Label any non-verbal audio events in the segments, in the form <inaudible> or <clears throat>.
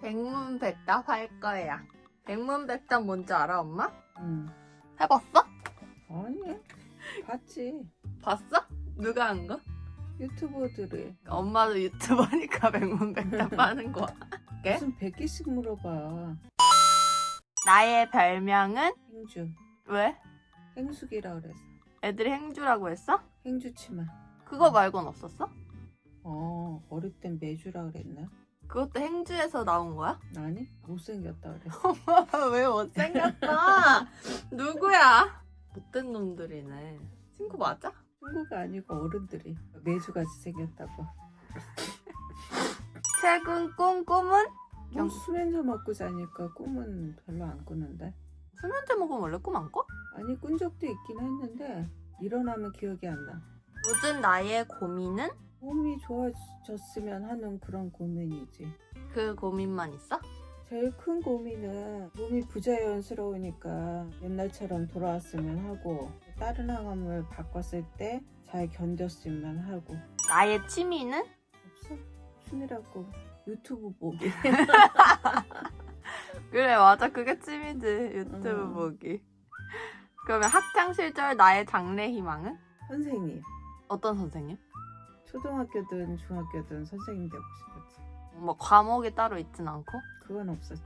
백문백답 할 거야. 백문백답 뭔지 알아, 엄마? 응. 해봤어? 아니 봤지 봤어? 누가 한 거? 유튜버들이 엄마도 유튜버니까 <laughs> 백문백답 하는 거야. 네? <laughs> 무슨 100개씩 물어봐 나의 별명은 행주 왜? 행숙이라 그랬어 애들이 행주라고 했어? 행주 치마 그거 말곤 없었어? 어 어릴 땐 매주라 그랬나? 그것도 행주에서 나온 거야? 아니 못생겼다 그랬어 <laughs> 왜 못생겼어? 누구야? 못된 놈들이네. 친구 맞아? 친구가 아니고 어른들이 매주같이 생겼다고 <laughs> 최근 꿈 꿈은? 뭐 수면제 먹고 자니까 꿈은 별로 안 꾸는데 수면제 먹으면 원래 꿈 안 꿔? 아니 꾼 적도 있긴 했는데 일어나면 기억이 안 나 요즘 나의 고민은? 몸이 좋아졌으면 하는 그런 고민이지 그 고민만 있어? 제일 큰 고민은 몸이 부자연스러우니까 옛날처럼 돌아왔으면 하고 다른 항암을 바꿨을 때 잘 견뎠으면 하고 나의 취미는? 없어 취미라고 유튜브 보기 <laughs> 그래 맞아 그게 취미지 유튜브 음. 보기 그러면 학창 시절 나의 장래 희망은? 선생님 어떤 선생님? 초등학교든 중학교든 선생님 되고 싶었지. 뭐 과목이 따로 있진 않고? 그건 없었지.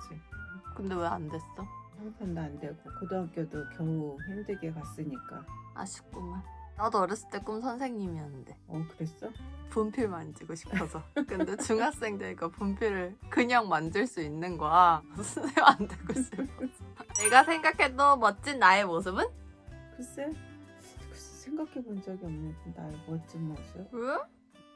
근데 왜 안 됐어? 형편도 안 되고. 고등학교도 겨우 힘들게 갔으니까. 아쉽구만. 나도 어렸을 때 꿈 선생님이었는데. 어 그랬어? 분필 만지고 싶어서. <laughs> 근데 중학생 되니까 분필을 그냥 만질 수 있는 거야. <laughs> 선생님 안 되고 싶어 내가 생각해도 멋진 나의 모습은? 글쎄 생각해 본 적이 없는데 나의 멋진 모습 왜?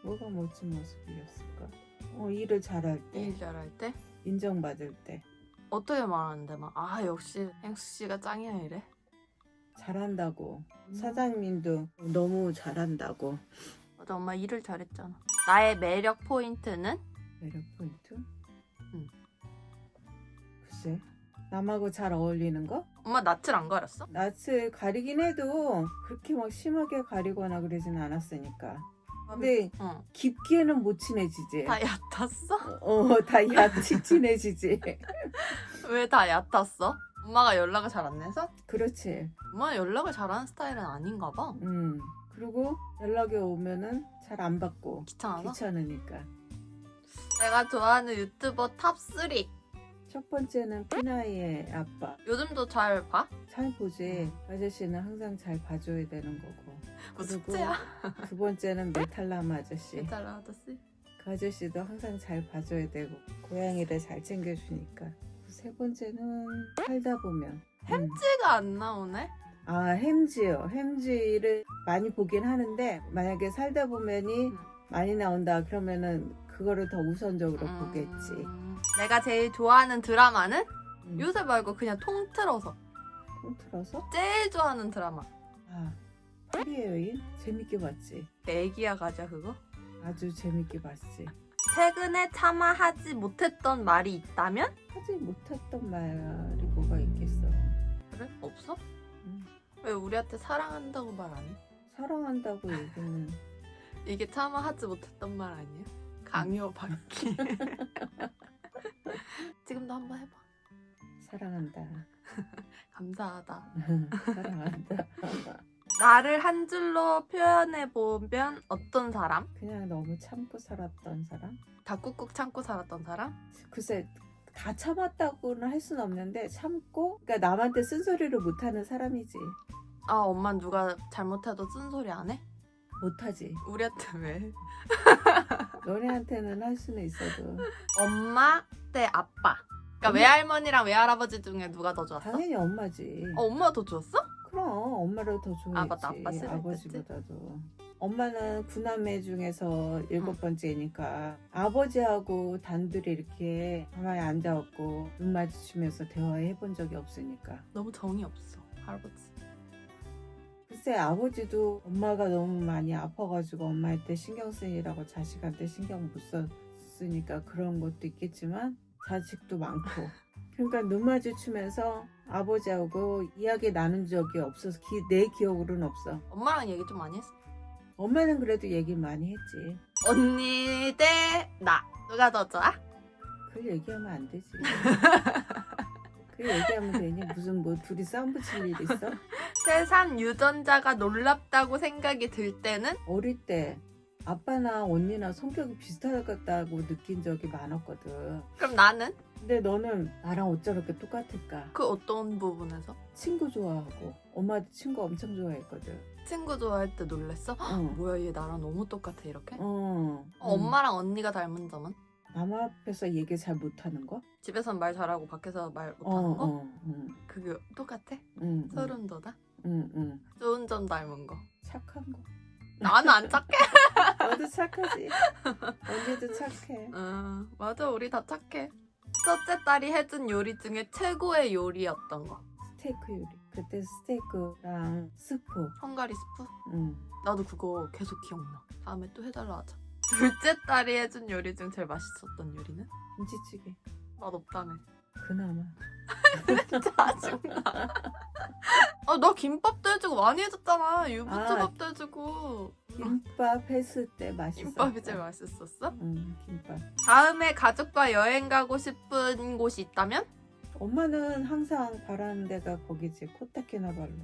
뭐가 멋진 모습이었을까? 어, 일을 잘할 때, 일 잘할 때? 인정받을 때, 어떻게 말하는데 막 아 역시 행수 씨가 짱이야 이래? 잘한다고. 사장님도 너무 잘한다고. 맞아 엄마 일을 잘했잖아 나의 매력 포인트는? 매력 포인트? 응. 글쎄, 남하고 잘 어울리는 거? 엄마 낯을 안 가렸어? 낯을 가리긴 해도 그렇게 막 심하게 가리거나 그러진 않았으니까. 근데 어. 깊게는 못 친해지지. 다 얕았어? 어, 다 얕이 <laughs> 친해지지. 왜 다 얕았어? 엄마가 연락을 잘안 해서? 그렇지. 엄마 연락을 잘하는 스타일은 아닌가 봐 음. 그리고 연락이 오면은 잘 안 받고 귀찮아서? 귀찮으니까. 내가 좋아하는 유튜버 탑 3 첫 번째는 피나이의 아빠. 요즘도 잘 봐? 잘 보지. 아저씨는 항상 잘 봐줘야 되는 거고. 뭐 그리고 숙제야? <laughs> 두 번째는 메탈람 아저씨. 괜찮아 아저씨 그 아저씨도 항상 잘 봐줘야 되고 고양이를 잘 챙겨주니까. 세 번째는 살다 보면. 음. 햄찌가 안 나오네? 아 햄지요. 햄지를 많이 보긴 하는데 만약에 살다 보면이 음. 많이 나온다 그러면은 그거를 더 우선적으로 음, 보겠지. 내가 제일 좋아하는 드라마는? 음. 요새 말고 그냥 통틀어서 통틀어서? 제일 좋아하는 드라마 아 파리의 여인 재밌게 봤지. 애기야 가자 그거? 아주 재밌게 봤지. 최근에 차마 하지 못했던 말이 있다면? 하지 못했던 말이 뭐가 있겠어. 그래? 없어? 음. 왜 우리한테 사랑한다고 말 안 해? 사랑한다고 얘기는 이게 차마 하지 못했던 말 아니야? 강요 받기 <laughs> 지금도 한번 해봐 사랑한다. <laughs> 감사하다 <laughs> 사랑한다. 나를 한 줄로 표현해 보면 어떤 사람? 그냥 너무 참고 살았던 사람? 다 꾹꾹 참고 살았던 사람? 글쎄 다 참았다고는 할 수는 없는데 참고 그러니까 남한테 쓴소리를 못하는 사람이지. 아 엄마 누가 잘못해도 쓴소리 안 해? 못하지. 우리한테 왜? 너네한테는 할 수는 있어도 엄마 대 아빠 그러니까 엄마? 외할머니랑 외할아버지 중에 누가 더 좋았어? 당연히 엄마지. 어 엄마가 더 좋았어? 그럼 엄마를 더 좋아했지. 아, 맞다. 아빠 싫을 아버지보다도. 엄마는 구남매 중에서 일곱 응. 번째니까 아버지하고 단둘이 이렇게 가만히 앉아갖고 눈 마주치면서 대화해 본 적이 없으니까. 너무 정이 없어 할아버지 글쎄 아버지도 엄마가 너무 많이 아파가지고 엄마한테 신경 쓰이라고 자식한테 신경 못 썼으니까 그런 것도 있겠지만 자식도 많고. <laughs> 그러니까 눈 마주치면서 아버지하고 이야기 나눈 적이 없어서 기- 내 기억으로는 없어. 엄마랑 얘기 좀 많이 했어? 엄마는 그래도 얘기 많이 했지. 언니 대 나. 누가 더 좋아? 그 얘기하면 안 되지. <laughs> 그 얘기하면 되니 무슨 뭐 둘이 싸움 붙일 일 있어? <laughs> 세상 유전자가 놀랍다고 생각이 들 때는 어릴 때 아빠나 언니나 성격이 비슷하다고 느낀 적이 많았거든. 그럼 나는 근데 너는 나랑 어쩌렇게 똑같을까? 그 어떤 부분에서 친구 좋아하고 엄마도 친구 엄청 좋아했거든. 친구 좋아할 때 놀랬어? 응. <gasps> 뭐야 얘 나랑 너무 똑같아 이렇게? 어. 어, 엄마랑 언니가 닮은 점은? 남 앞에서 얘기 잘 못하는 거? 집에선 말 잘하고 밖에서 말 어, 못하는 거? 어, 응, 그게 똑같아? 응, 소름 돋아? 응, 응. 좋은 점 닮은 거. 착한 거. 나는 안 착해. <laughs> 너도 착하지. 언니도 착해. 응, 맞아 우리 다 착해. 첫째 딸이 해준 요리 중에 최고의 요리였던 거. 스테이크 요리. 그때 스테이크랑 스프. 헝가리 스프? 응. 나도 그거 계속 기억나. 다음에 또 해달라 하자. 둘째 딸이 해준 요리 중 제일 맛있었던 요리는? 김치찌개. 맛 없다며. 그나마. <laughs> 짜증나. 아, 나 김밥도 해주고 많이 해줬잖아. 유부초밥도 아. 해주고. 김밥 했을 때 맛있어. 김밥이 제일 맛있었어? 응, 김밥. 다음에 가족과 여행 가고 싶은 곳이 있다면? 엄마는 항상 바라는 데가 거기지. 코타키나발루.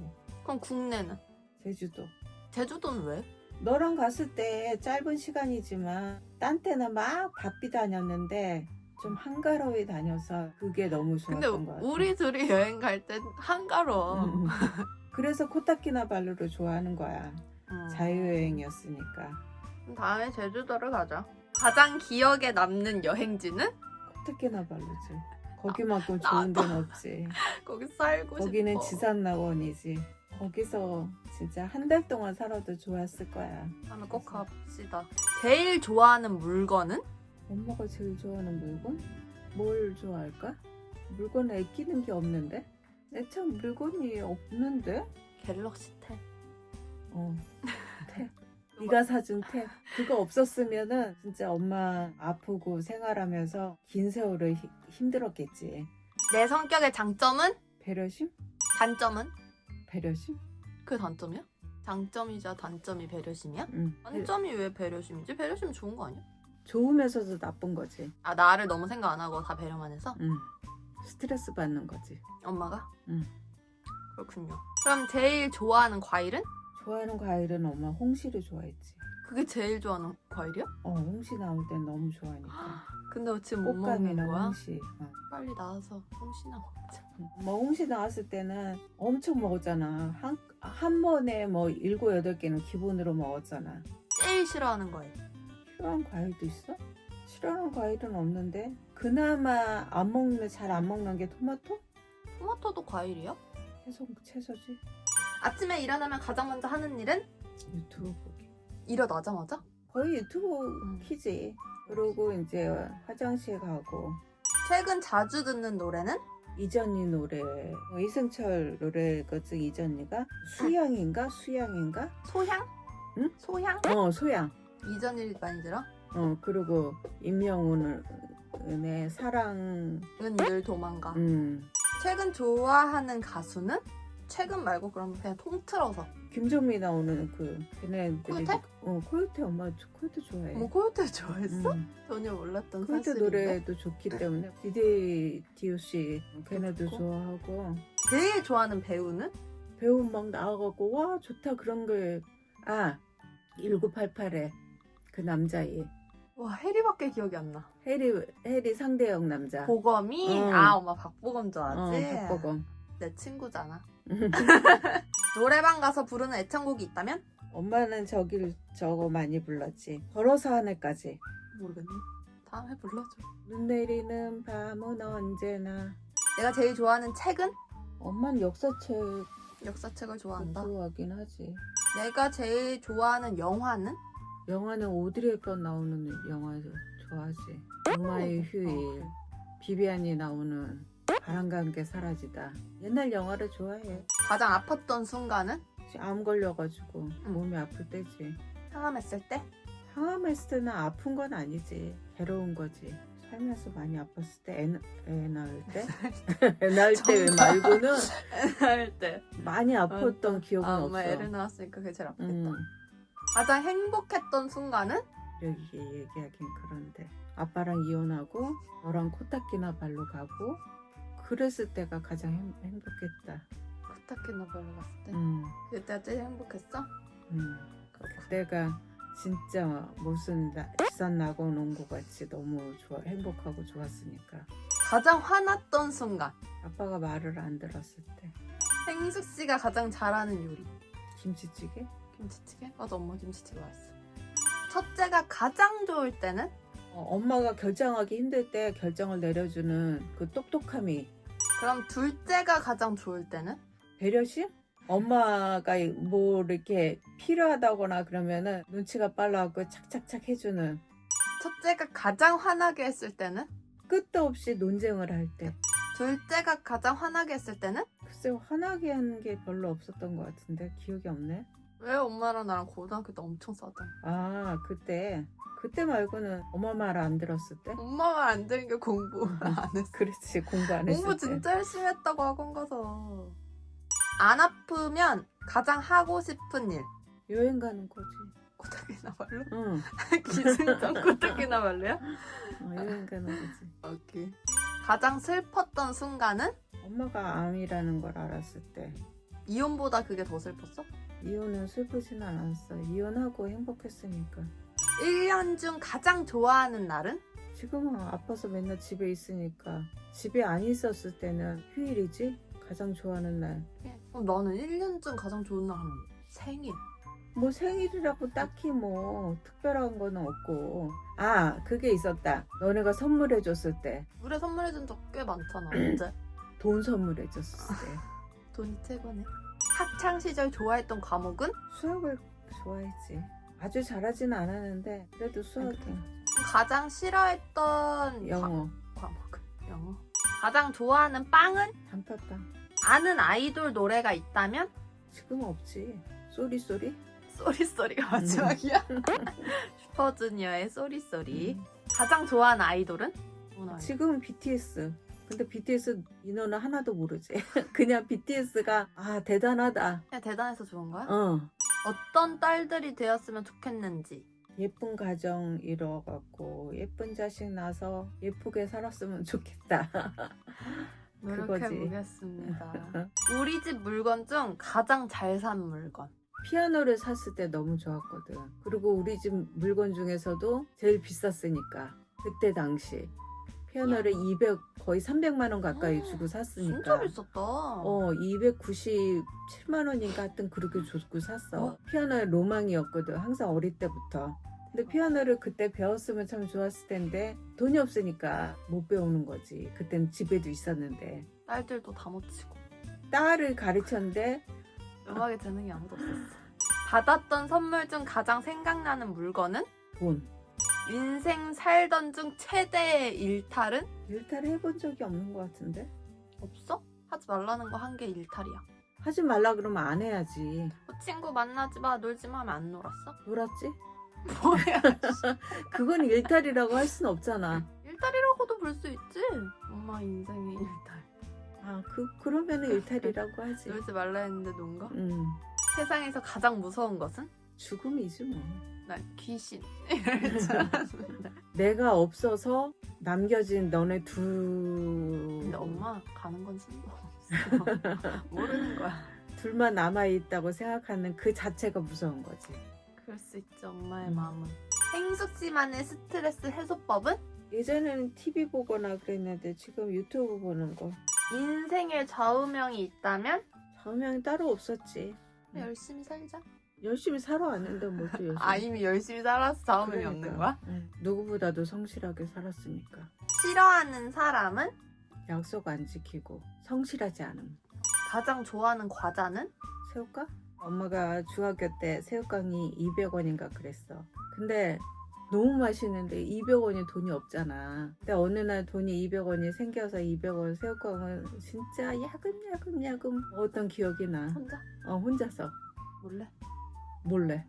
그럼 국내는? 제주도. 제주도는 왜? 너랑 갔을 때 짧은 시간이지만 딴 때는 막 바삐 다녔는데 좀 한가로이 다녀서 그게 너무 근데 좋았던 것 같아. 우리 둘이 여행 갈 땐 한가로워. 음, 음. <laughs> 그래서 코타키나발루를 좋아하는 거야. 음. 자유여행이었으니까. 그럼 다음에 제주도를 가자. 가장 기억에 남는 여행지는? 코타키나발루지. 거기만큼 나- 좋은. 데는 없지. <laughs> 거기 살고 거기는 싶어. 지상낙원이지. 거기서 진짜 한 달 동안 살아도 좋았을 거야. 다음에 꼭 갑시다. 제일 좋아하는 물건은? 엄마가 제일 좋아하는 물건? 뭘 좋아할까? 물건에 끼는 게 없는데? 내참 물건이 없는데? 갤럭시 탭. 어, <laughs> 탭. 네가 사준 탭. 그거 없었으면은 진짜 엄마 아프고 생활하면서 긴 세월을 히- 힘들었겠지. 내 성격의 장점은? 배려심? 단점은? 배려심? 그게 단점이야? 장점이자 단점이 배려심이야? 응. 단점이 왜 배려심이지? 배려심 좋은 거 아니야? 좋으면서도 나쁜 거지. 아 나를 너무 생각 안 하고 다 배려만 해서? 응. 스트레스 받는 거지. 엄마가? 응. 그렇군요. 그럼 제일 좋아하는 과일은? 좋아하는 과일은 엄마 홍시를 좋아했지. 그게 제일 좋아하는 과일이야? 어, 홍시 나올 땐 너무 좋아하니까. 근데 지금 못 먹는 꽃감이나 거야? 홍시. 어. 빨리 나와서 홍시나 먹자. 뭐 홍시 나왔을 때는 엄청 먹었잖아. 한, 한 번에 뭐 일곱 여덟 개는 기본으로 먹었잖아. 제일 싫어하는 과일. 싫어하는 과일도 있어? 싫어하는 과일은 없는데 그나마 안 먹는 잘 안 먹는 게 토마토? 토마토도 과일이야? 채소 채소지. 아침에 일어나면 가장 먼저 하는 일은? 유튜브 보기. 일어나자마자? 거의 유튜브 음. 키지. 그러고 이제 화장실 가고 최근 자주 듣는 노래는? 이전이 노래 뭐 이승철 노래거든 이전이가 수양인가 수양인가? 소향? 응? 소향? 어 소양. 이전일 많이 들어? 어 그리고 임영웅의 사랑 은늘 도망가. 음 최근 좋아하는 가수는? 최근 말고 그럼 그냥 통틀어서. 김종미 나오는 그 걔네들이 코요테? 어 코요테 엄마 저- 코요테 좋아해. 어머 코요테 좋아했어? 음. 전혀 몰랐던 코요테 사실인데. 노래도 좋기 때문에 디데이 디오씨 걔네도 좋고. 좋아하고 제일 좋아하는 배우는? 배우 막 나와갖고 와 좋다 그런 거아 1988에 그 남자애 와 해리밖에 기억이 안 나. 해리 해리 상대역 남자 보검이? 응. 아 엄마 박보검 어 좋아하지? 박보검 내 친구잖아. <laughs> 노래방 가서 부르는 애창곡이 있다면? 엄마는 저길 저거 많이 불렀지 걸어서 하늘까지 모르겠네. 다음에 불러줘. 눈 내리는 밤은 언제나 내가 제일 좋아하는 책은? 엄마는 역사책 역사책을 좋아한다. 좋아하긴 하지 내가 제일 좋아하는 영화는? 영화는 오드리 헵번 나오는 영화 좋아하지 엄마의 어. 휴일 비비안이 나오는 바람과 함께 사라지다 옛날 영화를 좋아해 가장 아팠던 순간은? 암 걸려가지고 응. 몸이 아플 때지 상암했을 때? 항암했을 때는 아픈 건 아니지 괴로운 거지 살면서 많이 아팠을 때 애, 애 낳을 때? <laughs> 애 낳을 때. 말고는 할 때. 많이 아팠던 기억은 아, 없어 엄마 애를 낳았으니까 그게 제일 아팠겠다. 음. 가장 행복했던 순간은? 여기 얘기하긴 그런데 아빠랑 이혼하고 너랑 코타키나 발로 가고 그랬을 때가 가장 행, 행복했다. 코타키나발루 갔을 때 음, 그때가 제일 행복했어? 음. 그때가 진짜 무슨 나, 지산 낙원 온것 같이 너무 좋아 행복하고 좋았으니까 가장 화났던 순간 아빠가 말을 안 들었을 때 행숙 씨가 가장 잘하는 요리 김치찌개 김치찌개? 맞아 엄마 김치찌개 맛있어 첫째가 가장 좋을 때는? 어, 엄마가 결정하기 힘들 때 결정을 내려주는 그 똑똑함이 그럼 둘째가 가장 좋을 때는? 배려심? 엄마가 뭐 이렇게 필요하다거나 그러면은 눈치가 빨라갖고 착착착 해주는 첫째가 가장 화나게 했을 때는? 끝도 없이 논쟁을 할 때. 둘째가 가장 화나게 했을 때는? 글쎄 화나게 하는 게 별로 없었던 것 같은데 기억이 없네. 왜 엄마랑 나랑 고등학교 때 엄청 싸웠잖아 아 그때 그때 말고는 엄마 말 안 들었을 때. 엄마 말 안 들은 게 공부 안 했어 <laughs> 그렇지 공부 안 했을 공부 때. 진짜 열심히 했다고 학원 가서 안 아프면 가장 하고 싶은 일 여행 가는 거지. 코타키나 말로? 응. <laughs> 기승전 코타키나 말로야? 어, 여행 가는 거지. 오케이 가장 슬펐던 순간은? 엄마가 암이라는 걸 알았을 때. 이혼보다 그게 더 슬펐어? 이혼은 슬프진 않았어. 이혼하고 행복했으니까. 1년 중 가장 좋아하는 날은? 지금은 아파서 맨날 집에 있으니까 집에 안 있었을 때는 휴일이지 가장 좋아하는 날. 그럼 나는 1년 중 가장 좋은 날 하면 생일 뭐 생일이라고 딱히 뭐 특별한 거는 없고 아 그게 있었다. 너네가 선물해 줬을 때돈 우리 선물해준 적 꽤 많잖아 언제? <clears throat> 선물해 줬을 때 돈이 최고네 학창 시절 좋아했던 과목은? 수학을 좋아했지. 아주 잘하지는 않았는데 그래도 수학은 가장 싫어했던 영어 과, 과목은? 영어 가장 좋아하는 빵은? 단팥빵 아는 아이돌 노래가 있다면? 지금 없지. 쏘리 쏘리. 쏘리 쏘리가 마지막이야? <laughs> 슈퍼주니어의 쏘리 쏘리 음. 가장 좋아하는 아이돌은? 지금은 BTS. 근데 BTS 인원은 하나도 모르지. <laughs> 그냥 BTS가 아 대단하다. 그냥 대단해서 좋은 거야? 어. 어떤 딸들이 되었으면 좋겠는지 예쁜 가정 이뤄갖고 예쁜 자식 낳아서 예쁘게 살았으면 좋겠다. <laughs> 노력해 그거지. 보겠습니다. <laughs> 우리 집 물건 중 가장 잘 산 물건. 피아노를 샀을 때 너무 좋았거든. 그리고 우리 집 물건 중에서도 제일 비쌌으니까 그때 당시 피아노를 200 거의 300만 원 가까이 주고 샀으니까. 진짜 비쌌다. 어, 297만 원인가 하여튼 그렇게 주고 샀어. 어? 피아노의 로망이었거든. 항상 어릴 때부터. 근데 피아노를 그때 배웠으면 참 좋았을 텐데 돈이 없으니까 못 배우는 거지. 그땐 집에도 있었는데. 딸들도 다 못 치고. 딸을 가르쳤는데 음악에 재능이 아무도 없었어. 받았던 선물 중 가장 생각나는 물건은? 돈. 인생 살던 중 최대의 일탈은? 일탈을 해본 적이 없는 것 같은데. 없어? 하지 말라는 거 한 게 일탈이야. 하지 말라 그러면 안 해야지. 뭐 친구 만나지 마, 놀지 마 하면 안 놀았어? 놀았지? <laughs> 뭐야? <laughs> 그건 일탈이라고 할 수는 없잖아. 일탈이라고도 볼 수 있지. 엄마 인생의 일탈. 아, 그, 그러면은 일탈이라고 하지. <laughs> 놀지 말라 했는데 논 거? 음, 세상에서 가장 무서운 것은? 죽음이지 뭐. 난 귀신. 이럴 줄 알았는데. 내가 없어서 남겨진 너네 두. 근데 엄마 가는 건 신도 없어. <laughs> 모르는 거야. 둘만 남아 있다고 생각하는 그 자체가 무서운 거지. 그럴 수 있죠, 엄마의 음. 마음은. 행숙 씨만의 스트레스 해소법은? 예전에는 TV 보거나 그랬는데 지금 유튜브 보는 거. 인생의 좌우명이 있다면? 좌우명이 따로 없었지. 음. 열심히 살자. 열심히 살아왔는데 뭐 또 열심히. <laughs> 아, 이미 열심히 살아서 좌우명이 그러니까. 없는 거야? 응. 누구보다도 성실하게 살았으니까. 싫어하는 사람은? 약속 안 지키고 성실하지 않음. 가장 좋아하는 과자는? 새우깡? 엄마가 중학교 때 새우깡이 200원인가 그랬어. 근데 너무 맛있는데 200원이 돈이 없잖아. 근데 어느 날 돈이 200원이 생겨서 200원 새우깡을 진짜 야금야금야금 먹었던 기억이 나. 혼자? 어, 혼자서. 몰래? 몰래.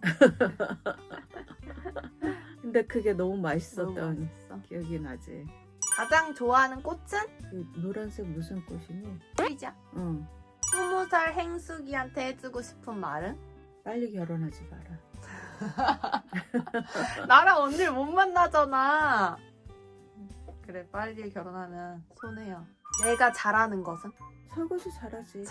<laughs> 근데 그게 너무 너무 맛있었던 맛있어. 기억이 나지. 가장 좋아하는 꽃은? 그 노란색 무슨 꽃이니? 의자. 응. 스무 살 행숙이한테 해주고 싶은 말은? 빨리 결혼하지 마라. <laughs> 나랑 언니를 못 만나잖아. 그래 빨리 결혼하면 손해야. 내가 잘하는 것은? 설거지 잘하지.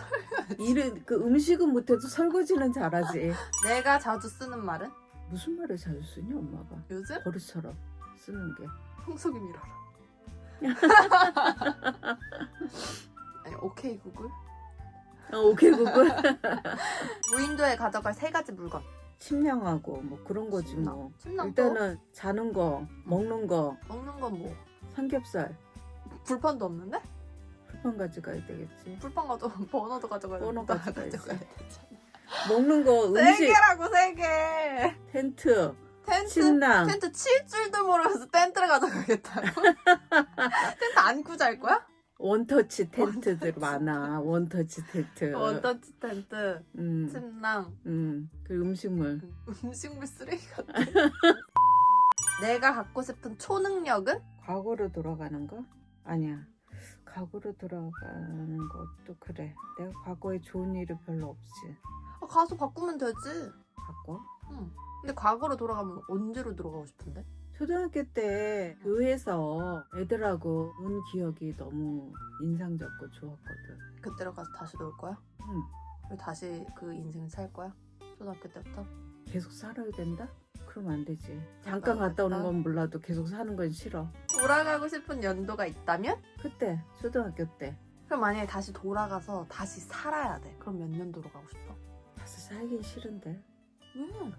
일은 그 음식은 못해도 설거지는 잘하지. 내가 자주 쓰는 말은? 무슨 말을 자주 쓰니 엄마가? 요즘? 버릇처럼 쓰는 게. 청소기 밀어라. <laughs> 아니 오케이 구글. 어, 오케이 구글. <laughs> 무인도에 가져갈 세 가지 물건. 침낭하고 뭐 그런 거지 뭐. 침낭 또 일단은 자는 거, 먹는 거, 먹는 건 뭐? 삼겹살, 불판도 없는데? 불판 가져가야 되겠지. 불판 가져 <laughs> 버너도 가져가야 돼. 버너 가져가야지. 가져가야 되잖아. 먹는 거, 세 음식, 개라고 세 개. 텐트, 텐트 침낭. 텐트 칠 줄도 모르면서 텐트를 가져가겠다고? <laughs> 텐트 안고 잘 거야? 원터치 텐트들 많아. 원터치 텐트. 원터치 텐트, 음, 침낭, 음, 그 음식물. 음식물 쓰레기 같아. <laughs> 내가 갖고 싶은 초능력은? 과거로 돌아가는 거? 아니야. 과거로 돌아가는 것도 그래. 내가 과거에 좋은 일이 별로 없지. 아, 가서 바꾸면 되지. 바꿔? 응. 근데 과거로 돌아가면 언제로 돌아가고 싶은데? 초등학교 때 교회에서 애들하고 논 기억이 너무 인상적고 좋았거든. 그때로 가서 다시 놀 거야? 응. 그리고 다시 그 인생을 살 거야? 초등학교 때부터? 계속 살아야 된다? 그러면 안 되지. 잠깐 갔다 오는. 건 몰라도 계속 사는 건 싫어. 돌아가고 싶은 연도가 있다면? 그때 초등학교 때 그럼 만약에 다시 돌아가서 다시 살아야 돼. 그럼 몇 년도로 가고 싶어? 다시 살긴 싫은데. 왜?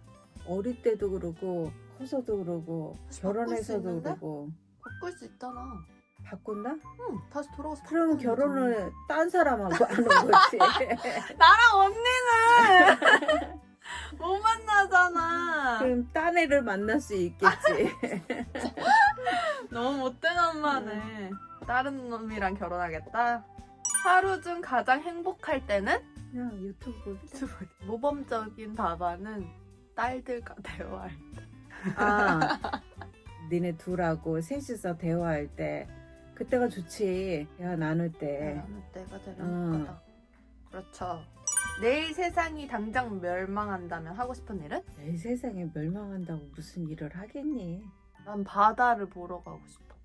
어릴 때도 그러고 커서도 그러고 다시 바꿀 수 결혼해서도 있는데? 그러고 바꿀 수 있잖아. 바꾼다? 응, 다시 돌아가서 그럼 바꾸면. 결혼을 딴 사람하고 하는 거지. <laughs> 나랑 언니는 <laughs> 못 만나잖아. 그럼 딴 애를 만날 수 있겠지. <laughs> 너무 못된 엄마네. 다른 놈이랑 결혼하겠다. 하루 중 가장 행복할 때는 그냥 유튜브. 모범적인 답안은 딸들과 <laughs> 대화할 때. 아, 니네 둘하고 셋이서 대화할 때 그때가 좋지. 대화 나눌 때. 나는 때가 제일 어. 행복하다. 그렇죠. 내일 세상이 당장 멸망한다면 하고 싶은 일은? 내 세상에 멸망한다고 무슨 일을 하겠니? 난 바다를 보러 가고 싶어.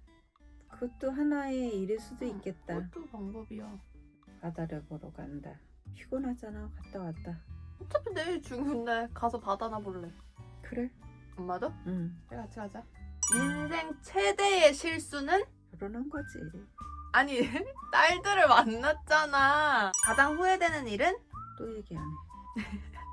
그것도 하나의 일일 수도 있겠다. 그것도 방법이야. 바다를 보러 간다. 피곤하잖아. 갔다 왔다. 어차피 내일 중인데 가서 바다나 볼래. 그래? 엄마도? 응. 그래 같이 가자. 인생 최대의 실수는? 결혼한 거지. 아니 <laughs> 딸들을 만났잖아. 가장 후회되는 일은? 또 얘기 안 해.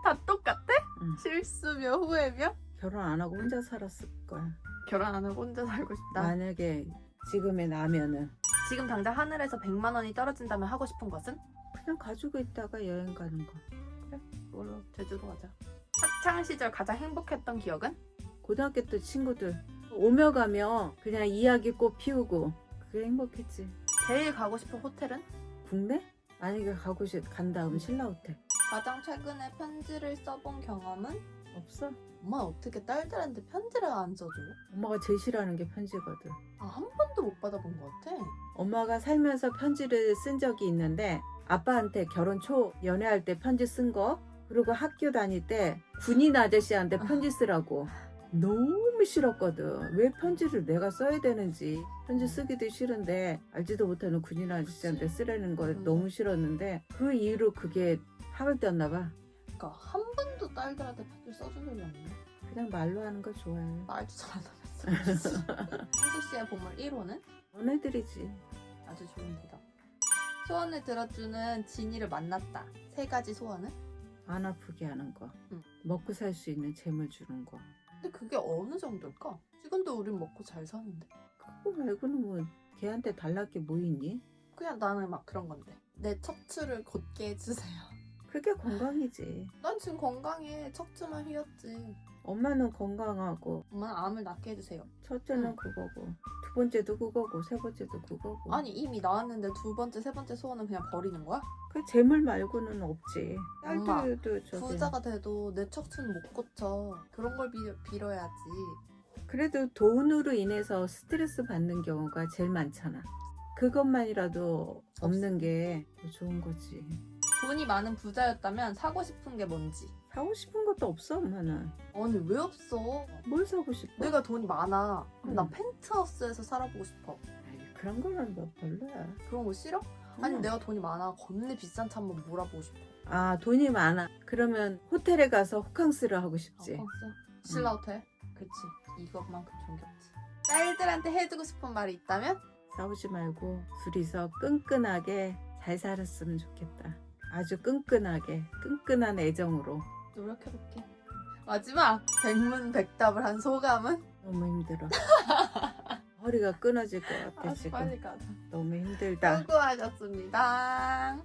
다 똑같아? 응. 실수며 후회며? 결혼 안 하고 혼자 살았을 거야. 결혼 안 하고 혼자 살고 싶다. 만약에 지금의 나면은 지금 당장 하늘에서 100만 원이 떨어진다면 하고 싶은 것은? 그냥 가지고 있다가 여행 가는 거. 뭘로? 제주도 가자. 학창 시절 가장 행복했던 기억은? 고등학교 때 친구들 오며 가며 그냥 이야기 꽃 피우고 그게 행복했지. 제일 가고 싶은 호텔은? 국내? 만약에 가고 싶 간다 하면 신라 호텔. 가장 최근에 편지를 써본 경험은? 없어? 엄마 어떻게 딸들한테 편지를 안 써줘? 엄마가 제일 싫어하는 게 편지거든. 아, 한 번도 못 받아본 것 같아. 엄마가 살면서 편지를 쓴 적이 있는데 아빠한테 결혼 초 연애할 때 편지 쓴 거 그리고 학교 다닐 때 군인 아저씨한테 편지 쓰라고 너무 싫었거든 왜 편지를 내가 써야 되는지 편지 쓰기도 싫은데 알지도 못하는 군인 아저씨한테 쓰라는 거 맞아. 너무 싫었는데 그 이후로 그게 떴나 봐 그러니까 한 번도 딸들한테 편지를 써준 적이 없네. 그냥 말로 하는 거 좋아해 말도 잘 안 하면서. <laughs> 현수 씨의 보물 1호는? 너네들이지 아주 좋은 대답. 소원을 들어주는 진이를 만났다. 세 가지 소원은? 안 아프게 하는 거 응. 먹고 살 수 있는 재물 주는 거 근데 그게 어느 정도일까? 지금도 우린 먹고 잘 사는데. 그거 말고는 뭐 걔한테 달랄 게 뭐 있니? 그냥 나는 막 그런 건데. 내 척추를 곧게 해주세요. 그게 건강이지. 난 지금 건강해. 척추만 휘었지. 엄마는 건강하고 엄마는 암을 낫게 해주세요. 첫째는 응. 그거고 두 번째도 그거고 세 번째도 그거고. 아니 이미 나왔는데 두 번째, 세 번째 소원은 그냥 버리는 거야? 그 재물 말고는 없지. 엄마, 딸들도 저기. 부자가 돼도 내 척추는 못 고쳐. 그런 걸 빌, 빌어야지. 그래도 돈으로 인해서 스트레스 받는 경우가 제일 많잖아. 그것만이라도 없는 게더 좋은 거지. 돈이 많은 부자였다면 사고 싶은 게 뭔지. 사고 싶은 것도 없어 엄마는. 아니 왜 없어? 뭘 사고 싶어? 내가 돈이 많아. 그럼 나 음. 펜트하우스에서 살아보고 싶어. 아이, 그런 거는 뭐 별로야. 그런 거 싫어? 아니 응. 내가 돈이 많아. 겁내 비싼 차 한번 몰아보고 싶어. 아 돈이 많아. 그러면 호텔에 가서 호캉스를 하고 싶지. 어, 신라 호텔? 그치. 이것만큼 없지. 딸들한테 해주고 싶은 말이 있다면? 싸우지 말고 둘이서 끈끈하게 잘 살았으면 좋겠다. 아주 끈끈하게 끈끈한 애정으로. 노력해볼게. 마지막 백문백답을 한 소감은? 너무 힘들어. <laughs> 허리가 끊어질 것 같아 아, 지금. 빨리 가자. 너무 힘들다. 수고하셨습니다.